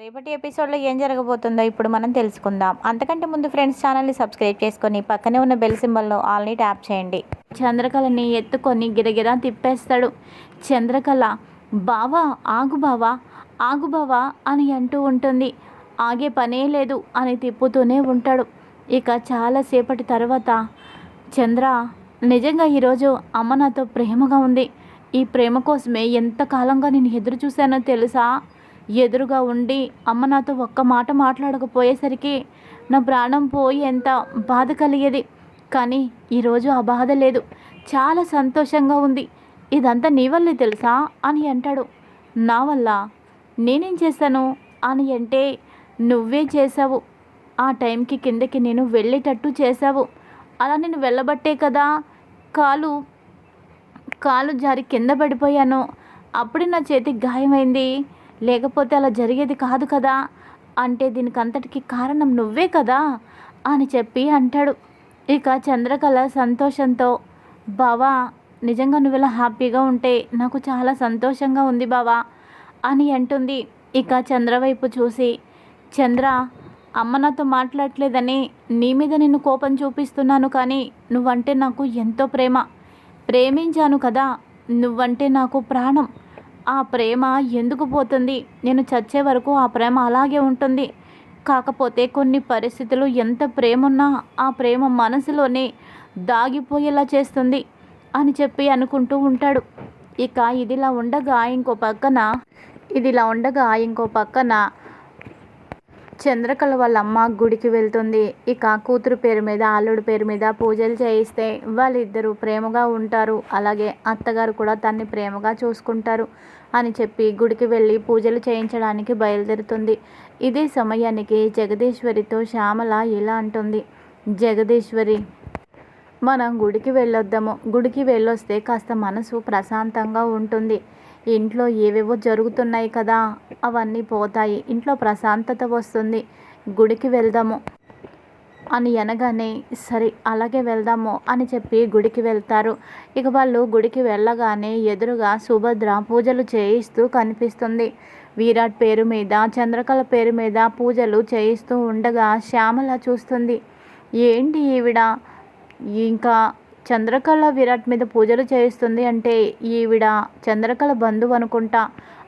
రేపటి ఎపిసోడ్లో ఏం జరగబోతుందో ఇప్పుడు మనం తెలుసుకుందాం. అంతకంటే ముందు ఫ్రెండ్స్ ఛానల్ని సబ్స్క్రైబ్ చేసుకొని పక్కనే ఉన్న బెల్ సింబల్లో ఆల్ని ట్యాప్ చేయండి. చంద్రకళని ఎత్తుకొని గిరగిరా తిప్పేస్తాడు. చంద్రకళ బావా ఆగు బావా ఆగు బావా అని అంటూ ఉంటుంది. ఆగే పనే లేదు అని తిప్పుతూనే ఉంటాడు. ఇక చాలాసేపటి తర్వాత చంద్ర నిజంగా ఈరోజు అమ్మ నాతో ప్రేమగా ఉంది. ఈ ప్రేమ కోసమే ఎంతకాలంగా నేను ఎదురు చూశానో తెలుసా? ఎదురుగా ఉండి అమ్మ నాతో ఒక్క మాట మాట్లాడకపోయేసరికి నా ప్రాణం పోయి ఎంత బాధ కలిగేది. కానీ ఈరోజు ఆ బాధ లేదు. చాలా సంతోషంగా ఉంది. ఇదంతా నీ వల్లే తెలుసా? అని అంటాడు. నా వల్ల? నేనేం చేశాను? అని అంటే నువ్వే చేసావు ఆ టైంకి కిందకి నేను వెళ్ళేటట్టు చేసావు అలా నేను వెళ్ళబట్టే కదా కాలు కాలు జారి కింద పడిపోయాను. అప్పుడే నా చేతికి గాయమైంది. లేకపోతే అలా జరిగేది కాదు కదా. అంటే దీనికి అంతటికి కారణం నువ్వే కదా అని చెప్పి అంటాడు. ఇక చంద్రకళ సంతోషంతో బావా నిజంగా నువ్వు ఇలా హ్యాపీగా ఉంటే నాకు చాలా సంతోషంగా ఉంది బావా అని అంటుంది. ఇక చంద్ర వైపు చూసి చంద్ర అమ్మ నాతో మాట్లాడట్లేదని నీ మీద నేను కోపం చూపిస్తున్నాను కానీ నువ్వంటే నాకు ఎంతో ప్రేమ. ప్రేమించాను కదా నువ్వంటే నాకు ప్రాణం. ఆ ప్రేమ ఎందుకు పోతుంది? నేను చచ్చే వరకు ఆ ప్రేమ అలాగే ఉంటుంది. కాకపోతే కొన్ని పరిస్థితులు ఎంత ప్రేమ ఉన్నా ఆ ప్రేమ మనసులోనే దాగిపోయేలా చేస్తుంది అని చెప్పి అనుకుంటూ ఉంటాడు. ఇక ఇదిలా ఉండగా ఇంకో పక్కన ఇదిలా ఉండగా ఇంకో పక్కన చంద్రకళ వాళ్ళ అమ్మ గుడికి వెళ్తుంది. ఇక కూతురు పేరు మీద అల్లుడు పేరు మీద పూజలు చేయిస్తే వాళ్ళిద్దరూ ప్రేమగా ఉంటారు. అలాగే అత్తగారు కూడా తన్ని ప్రేమగా చూసుకుంటారు. అని చెప్పి గుడికి వెళ్ళి పూజలు చేయించడానికి బయలుదేరుతుంది. ఇదే సమయానికి జగదీశ్వరితో శ్యామల ఇలా అంటుంది. జగదీశ్వరి మనం గుడికి వెళ్ళొద్దాము. గుడికి వెళ్ళొస్తే కాస్త మనసు ప్రశాంతంగా ఉంటుంది. ఇంట్లో ఏవేవో జరుగుతున్నాయి కదా అవన్నీ పోతాయి. ఇంట్లో ప్రశాంతత వస్తుంది. గుడికి వెళ్దాము. అని అనగానే సరే అలాగే వెళ్దాము అని చెప్పి గుడికి వెళ్తారు. ఇక వాళ్ళు గుడికి వెళ్ళగానే ఎదురుగా సుభద్ర పూజలు చేయిస్తూ కనిపిస్తుంది. విరాట్ పేరు మీద చంద్రకళ పేరు మీద పూజలు చేయిస్తూ ఉండగా శ్యామల చూస్తుంది. ఏంటి ఈవిడ? ఇంకా చంద్రకళ విరాట్ మీద పూజలు చేయిస్తుంది అంటే ఈవిడ చంద్రకళ బంధువు అనుకుంటా.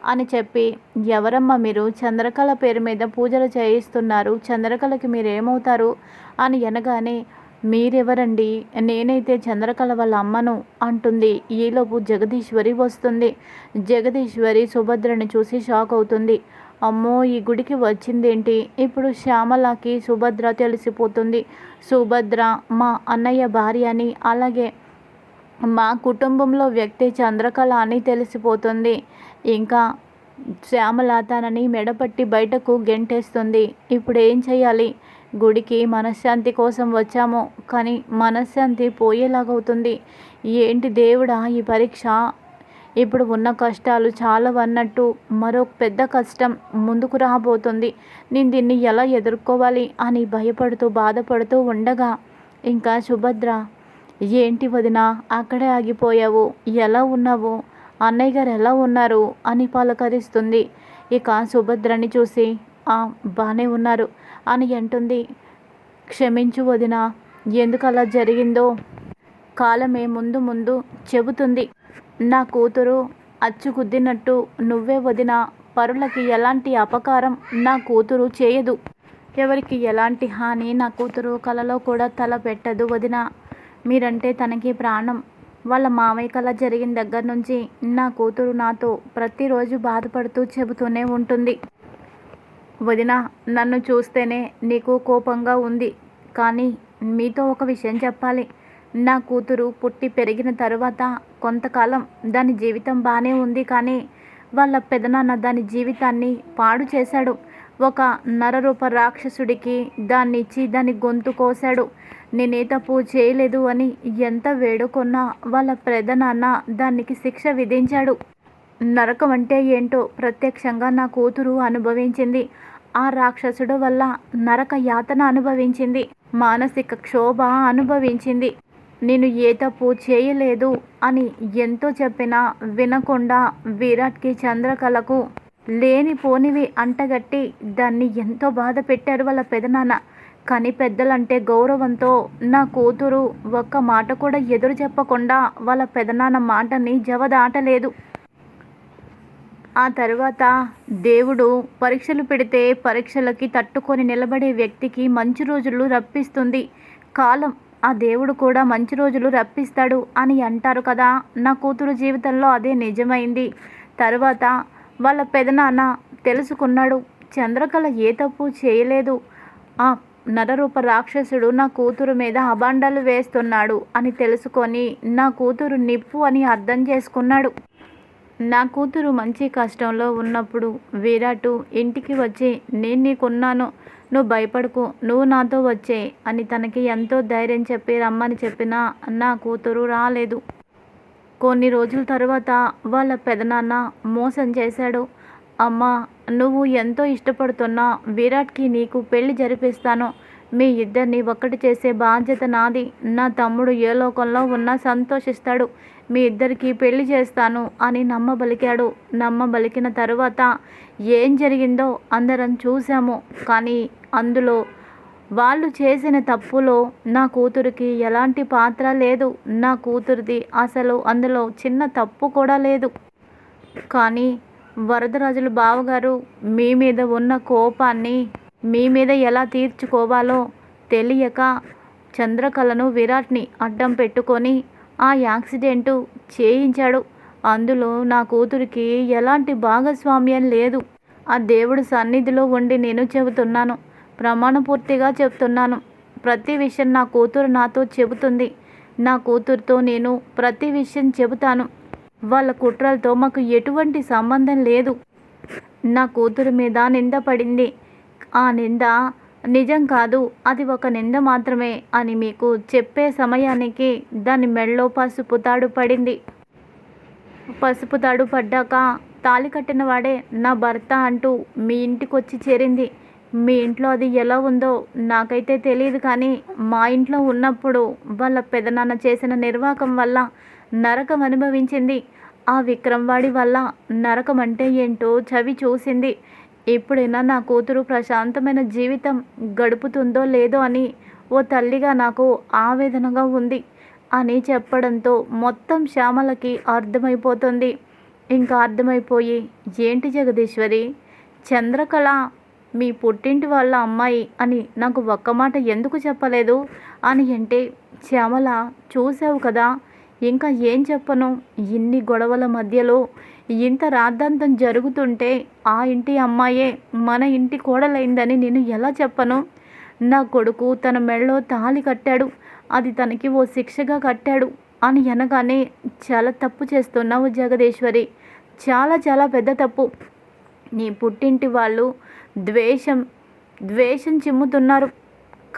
అని చెప్పి ఎవరమ్మా మీరు? చంద్రకళ పేరు మీద పూజలు చేయిస్తున్నారు. చంద్రకళకి మీరేమవుతారు? అని అనగానే మీరెవరండి? నేనైతే చంద్రకళ వాళ్ళ అమ్మను అంటుంది. ఈలోపు జగదీశ్వరి వస్తుంది. జగదీశ్వరి సుభద్రని చూసి షాక్ అవుతుంది. అమ్మో ఈ గుడికి వచ్చిందేంటి? ఇప్పుడు శ్యామలకి సుభద్ర తెలిసిపోతుంది. సుభద్ర మా అన్నయ్య భార్య అని అలాగే మా కుటుంబంలో వ్యక్తి చంద్రకళ అని తెలిసిపోతుంది. ఇంకా శ్యామల తనని మెడపట్టి బయటకు గెంటేస్తుంది. ఇప్పుడు ఏం చేయాలి గుడికి మనశ్శాంతి కోసం వచ్చాము కానీ మనశ్శాంతి పోయేలాగవుతుంది. ఏంటి దేవుడా ఈ పరీక్ష? ఇప్పుడు ఉన్న కష్టాలు చాలా అన్నట్టు మరో పెద్ద కష్టం ముందుకు రాబోతుంది. నేను దీన్ని ఎలా ఎదుర్కోవాలి అని భయపడుతూ బాధపడుతూ ఉండగా ఇంకా సుభద్ర ఏంటి వదిన అక్కడే ఆగిపోయావు ఎలా ఉన్నావు? అన్నయ్య గారు ఎలా ఉన్నారు? అని పలకరిస్తుంది. ఇక సుభద్రని చూసి "ఆ, బాగానే ఉన్నారు. అని అంటుంది. క్షమించు వదిన ఎందుకు అలా జరిగిందో కాలమే ముందు ముందు చెబుతుంది. నా కూతురు అచ్చుకుద్దినట్టు నువ్వే వదిన పరులకి ఎలాంటి అపకారం నా కూతురు చేయదు. ఎవరికి ఎలాంటి హాని నా కూతురు కలలో కూడా తల పెట్టదు వదిన. మీరంటే తనకి ప్రాణం. వాళ్ళ మామయ్య కల జరిగిన దగ్గర నుంచి నా కూతురు నాతో ప్రతిరోజు బాధపడుతూ చెబుతూనే ఉంటుంది. వదిన నన్ను చూస్తేనే నీకు కోపంగా ఉంది. కానీ మీతో ఒక విషయం చెప్పాలి. నా కూతురు పుట్టి పెరిగిన తరువాత కొంతకాలం దాని జీవితం బాగానే ఉంది కానీ వాళ్ళ పెదనాన్న దాని జీవితాన్ని పాడు చేశాడు. ఒక నరరూప రాక్షసుడికి దాన్ని ఇచ్చి దాని గొంతు కోశాడు. నేనే తప్పు చేయలేదు అని ఎంత వేడుకున్నా వాళ్ళ పెదనాన్న దానికి శిక్ష విధించాడు. నరకం అంటే ఏంటో ప్రత్యక్షంగా నా కూతురు అనుభవించింది. ఆ రాక్షసుడు వల్ల నరక యాతన అనుభవించింది. మానసిక క్షోభ అనుభవించింది. నేను ఏ తప్పు చేయలేదు అని ఎంతో చెప్పినా వినకుండా విరాట్కి చంద్రకళకు లేనిపోనివి అంటగట్టి దాన్ని ఎంతో బాధ పెట్టారు వాళ్ళ పెదనాన్న. కానీ పెద్దలంటే గౌరవంతో నా కూతురు ఒక్క మాట కూడా ఎదురు చెప్పకుండా వాళ్ళ పెదనాన్న మాటని జవదాటలేదు ఆ తర్వాత దేవుడు పరీక్షలు పెడితే పరీక్షలకి తట్టుకొని నిలబడే వ్యక్తికి మంచి రోజులు రప్పిస్తుంది. కాలం ఆ దేవుడు కూడా మంచి రోజులు రప్పిస్తాడు అని అంటారు కదా. నా కూతురు జీవితంలో అదే నిజమైంది. తర్వాత వాళ్ళ పెదనాన్న తెలుసుకున్నాడు. చంద్రకళ ఏ తప్పు చేయలేదు. ఆ నరరూప రాక్షసుడు నా కూతురు మీద అబాండాలు వేస్తున్నాడు అని తెలుసుకొని నా కూతురు నిప్పు అని అర్థం చేసుకున్నాడు. నా కూతురు మంచి కష్టంలో ఉన్నప్పుడు విరాటు ఇంటికి వచ్చి నేను నీకున్నాను. నువ్వు భయపడకు. నువ్వు నాతో వచ్చే అని తనకి ఎంతో ధైర్యం చెప్పి రమ్మని చెప్పినా నా కూతురు రాలేదు. కొన్ని రోజుల తర్వాత వాళ్ళ పెదనాన్న మోసం చేశాడు. అమ్మా నువ్వు ఎంతో ఇష్టపడుతున్న విరాట్కి నీకు పెళ్ళి జరిపిస్తాను. మీ ఇద్దరిని ఒక్కటి చేసే బాధ్యత నాది. నా తమ్ముడు ఏ లోకంలో ఉన్నా సంతోషిస్తాడు. మీ ఇద్దరికి పెళ్ళి చేస్తాను అని నమ్మబలికాడు. నమ్మబలికిన తరువాత ఏం జరిగిందో అందరం చూసాము కానీ అందులో వాళ్ళు చేసిన తప్పులో నా కూతురికి ఎలాంటి పాత్ర లేదు. నా కూతురిది అసలు అందులో చిన్న తప్పు కూడా లేదు. కానీ వరదరాజులు బావగారు మీ మీద ఉన్న కోపాన్ని మీ మీద ఎలా తీర్చుకోవాలో తెలియక చంద్రకళను విరాట్ని అడ్డం పెట్టుకొని ఆ యాక్సిడెంటు చేయించాడు. అందులో నా కూతురికి ఎలాంటి భాగస్వామ్యం లేదు. ఆ దేవుడి సన్నిధిలో ఉండి నేను చెబుతున్నాను. ప్రమాణపూర్తిగా చెప్తున్నాను. ప్రతి విషయం నా కూతురు నాతో చెబుతుంది. నా కూతురుతో నేను ప్రతి విషయం చెబుతాను. వాళ్ళ కుట్రలతో మాకు ఎటువంటి సంబంధం లేదు. నా కూతురు మీద నింద పడింది. ఆ నింద నిజం కాదు. అది ఒక నింద మాత్రమే అని మీకు చెప్పే సమయానికి దాని మెళ్ళో పసుపు తాడు పడింది. పసుపు తాడు పడ్డాక తాళి కట్టిన వాడే నా భర్త అంటూ మీ ఇంటికి వచ్చి చేరింది. మీ ఇంట్లో అది ఎలా ఉందో నాకైతే తెలియదు కానీ మా ఇంట్లో ఉన్నప్పుడు వాళ్ళ పెదనాన్న చేసిన నిర్వాకం వల్ల నరకం అనుభవించింది. ఆ విక్రమ్వాడి వల్ల నరకం అంటే ఏంటో చవి చూసింది. ఎప్పుడైనా నా కూతురు ప్రశాంతమైన జీవితం గడుపుతుందో లేదో అని ఓ తల్లిగా నాకు ఆవేదనగా ఉంది అని చెప్పడంతో మొత్తం శ్యామలకి అర్థమైపోతుంది. ఇంకా అర్థమైపోయి ఏంటి జగదీశ్వరి? చంద్రకళ మీ పుట్టింటి వాళ్ళ అమ్మాయి అని నాకు ఒక్క మాట ఎందుకు చెప్పలేదు? అని అంటే శ్యామల చూసావు కదా ఇంకా ఏం చెప్పను? ఇన్ని గొడవల మధ్యలో ఇంత రాద్ధాంతం జరుగుతుంటే ఆ ఇంటి అమ్మాయే మన ఇంటి కోడలైందని నేను ఎలా చెప్పను? నా కొడుకు తన మెళ్ళో తాళి కట్టాడు. అది తనకి ఓ శిక్షగా కట్టాడు అని అనగానే చాలా తప్పు చేస్తున్నావు జగదీశ్వరి. చాలా చాలా పెద్ద తప్పు. నీ పుట్టింటి వాళ్ళు ద్వేషం ద్వేషం చిమ్ముతున్నారు.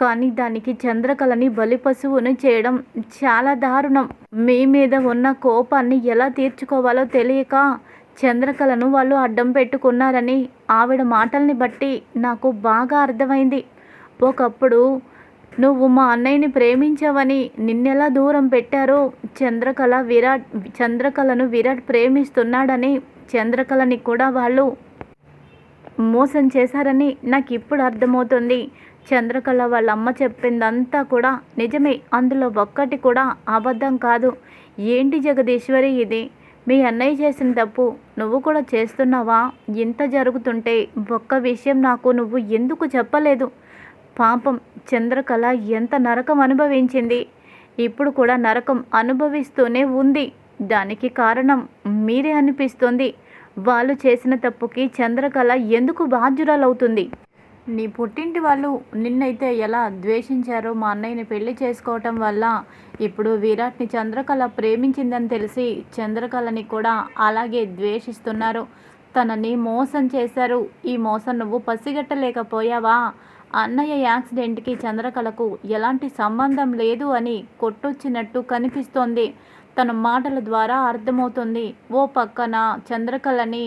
కానీ దానికి చంద్రకళని బలి పశువును చేయడం చాలా దారుణం. మీ మీద ఉన్న కోపాన్ని ఎలా తీర్చుకోవాలో తెలియక చంద్రకళను వాళ్ళు అడ్డం పెట్టుకున్నారని ఆవిడ మాటల్ని బట్టి నాకు బాగా అర్థమైంది. ఒకప్పుడు నువ్వు మా అన్నయ్యని ప్రేమించావని నిన్నెలా దూరం పెట్టారో చంద్రకళ విరాట్ చంద్రకళను విరాట్ ప్రేమిస్తున్నాడని చంద్రకళని కూడా వాళ్ళు మోసం చేశారని నాకు ఇప్పుడు అర్థమవుతుంది. చంద్రకళ వాళ్ళ అమ్మ చెప్పిందంతా కూడా నిజమే. అందులో ఒక్కటి కూడా అబద్ధం కాదు. ఏంటి జగదీశ్వరి ఇది? మీ అన్నయ్య చేసిన తప్పు నువ్వు కూడా చేస్తున్నావా? ఇంత జరుగుతుంటే ఒక్క విషయం నాకు నువ్వు ఎందుకు చెప్పలేదు? పాపం చంద్రకళ ఎంత నరకం అనుభవించింది. ఇప్పుడు కూడా నరకం అనుభవిస్తూనే ఉంది. దానికి కారణం మీరే అనిపిస్తుంది. వాళ్ళు చేసిన తప్పుకి చంద్రకళ ఎందుకు బాధ్యురాలవుతుంది? నీ పుట్టింటి వాళ్ళు నిన్నైతే ఎలా ద్వేషించారో మా అన్నయ్యని పెళ్ళి చేసుకోవటం వల్ల ఇప్పుడు విరాట్ని చంద్రకళ ప్రేమించిందని తెలిసి చంద్రకళని కూడా అలాగే ద్వేషిస్తున్నారు. తనని మోసం చేశారు. ఈ మోసం నువ్వు పసిగట్టలేకపోయావా? అన్నయ్య యాక్సిడెంట్కి చంద్రకళకు ఎలాంటి సంబంధం లేదు అని కొట్టొచ్చినట్టు కనిపిస్తోంది. తన మాటల ద్వారా అర్థమవుతుంది. ఓ పక్కన చంద్రకళని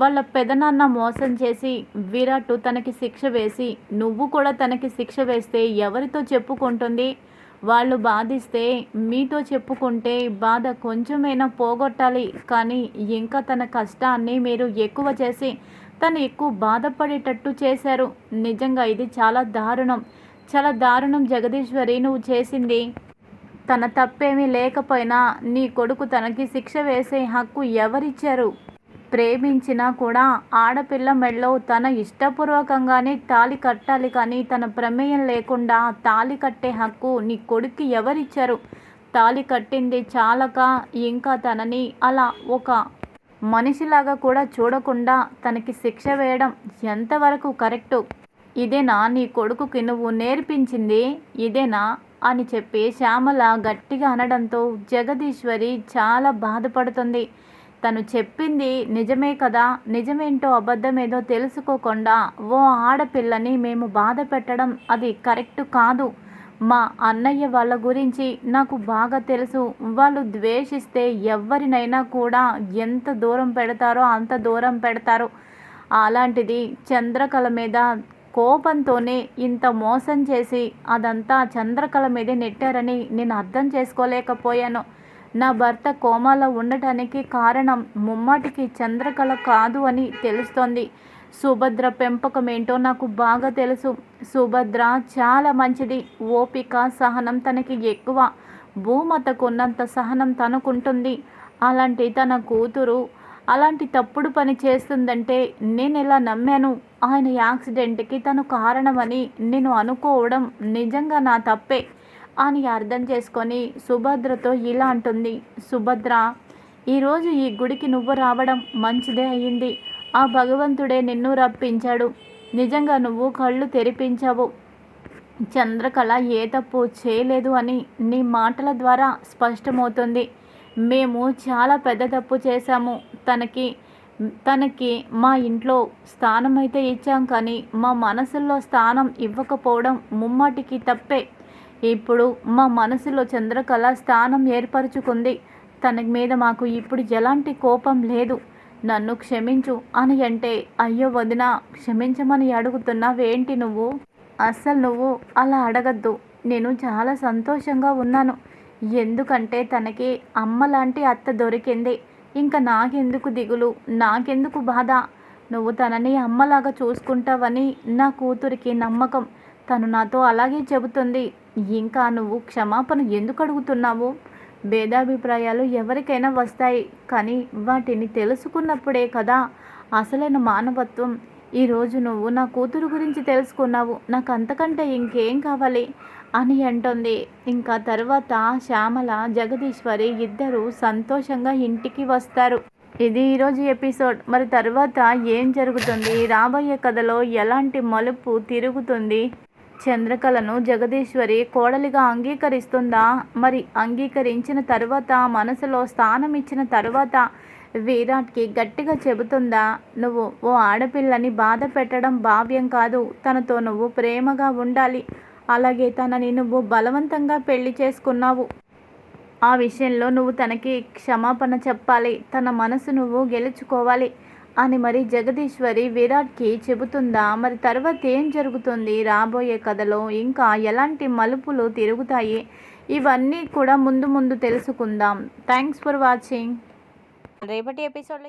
వాళ్ళ పెదనాన్న మోసం చేసి విరాట్ తనకి శిక్ష వేసి నువ్వు కూడా తనకి శిక్ష వేస్తే ఎవరితో చెప్పుకుంటుంది? వాళ్ళు బాధిస్తే మీతో చెప్పుకుంటే బాధ కొంచెమైనా పోగొట్టాలి. కానీ ఇంకా తన కష్టాన్ని మీరు ఎక్కువ చేసి తను ఎక్కువ బాధపడేటట్టు చేశారు. నిజంగా ఇది చాలా దారుణం. చాలా దారుణం జగదీశ్వరి నువ్వు చేసింది. తన తప్పేమీ లేకపోయినా నీ కొడుకు తనకి శిక్ష వేసే హక్కు ఎవరిచ్చారు? ప్రేమించినా కూడా ఆడపిల్ల మెడలో తన ఇష్టపూర్వకంగానే తాళి కట్టాలి కానీ తన ప్రమేయం లేకుండా తాళి కట్టే హక్కు నీ కొడుక్కి ఎవరిచ్చారు? తాళి కట్టింది చాలక ఇంకా తనని అలా ఒక మనిషిలాగా కూడా చూడకుండా తనకి శిక్ష వేయడం ఎంతవరకు కరెక్టు? ఇదేనా నీ కొడుకుకి నువ్వు నేర్పించింది? ఇదేనా అని చెప్పి శ్యామల గట్టిగా అనడంతో జగదీశ్వరి చాలా బాధపడుతుంది. తను చెప్పింది నిజమే కదా నిజమేంటో అబద్ధమేదో తెలుసుకోకుండా ఓ ఆడపిల్లని మేము బాధ పెట్టడం అది కరెక్ట్ కాదు. మా అన్నయ్య వాళ్ళ గురించి నాకు బాగా తెలుసు. వాళ్ళు ద్వేషిస్తే ఎవరినైనా కూడా ఎంత దూరం పెడతారో అంత దూరం పెడతారు. అలాంటిది చంద్రకళ మీద కోపంతోనే ఇంత మోసం చేసి అదంతా చంద్రకళ మీదే నెట్టారని నేను అర్థం చేసుకోలేకపోయాను. నా భర్త కోమాలో ఉండటానికి కారణం ముమ్మాటికి చంద్రకళ కాదు అని తెలుస్తోంది. సుభద్ర పెంపకం ఏంటో నాకు బాగా తెలుసు. సుభద్ర చాలా మంచిది. ఓపిక సహనం తనకి ఎక్కువ. భూమతకు ఉన్నంత సహనం తనకుంటుంది. అలాంటి తన కూతురు అలాంటి తప్పుడు పని చేస్తుందంటే నేను ఎలా నమ్మాను? ఆయన యాక్సిడెంట్కి తను కారణమని నేను అనుకోవడం నిజంగా నా తప్పే అని అర్థం చేసుకొని సుభద్రతో ఇలా అంటుంది. సుభద్ర ఈరోజు ఈ గుడికి నువ్వు రావడం మంచిదే అయ్యింది ఆ భగవంతుడే నిన్ను రప్పించాడు. నిజంగా నువ్వు కళ్ళు తెరిపించావు. చంద్రకళ ఏ తప్పు చేయలేదు అని నీ మాటల ద్వారా స్పష్టమవుతుంది. మేము చాలా పెద్ద తప్పు చేశాము. తనకి తనకి మా ఇంట్లో స్థానం అయితే ఇచ్చాం కానీ మా మనసుల్లో స్థానం ఇవ్వకపోవడం ముమ్మాటికి తప్పే. ఇప్పుడు మా మనసులో చంద్రకళ స్థానం ఏర్పరచుకుంది. తన మీద మాకు ఇప్పుడు ఎలాంటి కోపం లేదు. నన్ను క్షమించు అని అంటే అయ్యో వదిన క్షమించమని అడుగుతున్నావేంటి నువ్వు? అస్సలు నువ్వు అలా అడగద్దు. నేను చాలా సంతోషంగా ఉన్నాను. ఎందుకంటే తనకి అమ్మ లాంటి అత్త దొరికింది. ఇంకా నాకెందుకు దిగులు? నాకెందుకు బాధ? నువ్వు తనని అమ్మలాగా చూసుకుంటావని నా కూతురికి నమ్మకం. తను నాతో అలాగే చెబుతుంది. ఇంకా నువ్వు క్షమాపణ ఎందుకు అడుగుతున్నావు? భేదాభిప్రాయాలు ఎవరికైనా వస్తాయి. కానీ వాటిని తెలుసుకున్నప్పుడే కదా అసలైన మానవత్వం. ఈరోజు నువ్వు నా కూతురు గురించి తెలుసుకున్నావు. నాకు అంతకంటే ఇంకేం కావాలి? అని అంటుంది. ఇంకా తర్వాత శ్యామల జగదీశ్వరి ఇద్దరు సంతోషంగా ఇంటికి వస్తారు. ఇది ఈరోజు ఎపిసోడ్. మరి తర్వాత ఏం జరుగుతుంది? రాబోయే కథలో ఎలాంటి మలుపు తిరుగుతుంది? చంద్రకళను జగదీశ్వరి కోడలిగా అంగీకరిస్తుందా? మరి అంగీకరించిన తర్వాత మనసులో స్థానం ఇచ్చిన తర్వాత విరాట్కి గట్టిగా చెబుతుందా? నువ్వు ఓ ఆడపిల్లని బాధ పెట్టడం భావ్యం కాదు. తనతో నువ్వు ప్రేమగా ఉండాలి. అలాగే తనని నువ్వు బలవంతంగా పెళ్ళి చేసుకున్నావు. ఆ విషయంలో నువ్వు తనకి క్షమాపణ చెప్పాలి. తన మనసు నువ్వు గెలుచుకోవాలి అని మరి జగదీశ్వరి విరాట్కి చెబుతుందా? మరి తర్వాత ఏం జరుగుతుంది? రాబోయే కథలో ఇంకా ఎలాంటి మలుపులు తిరుగుతాయి? ఇవన్నీ కూడా ముందు ముందు తెలుసుకుందాం. Thanks for watching. రేపటి ఎపిసోడ్లో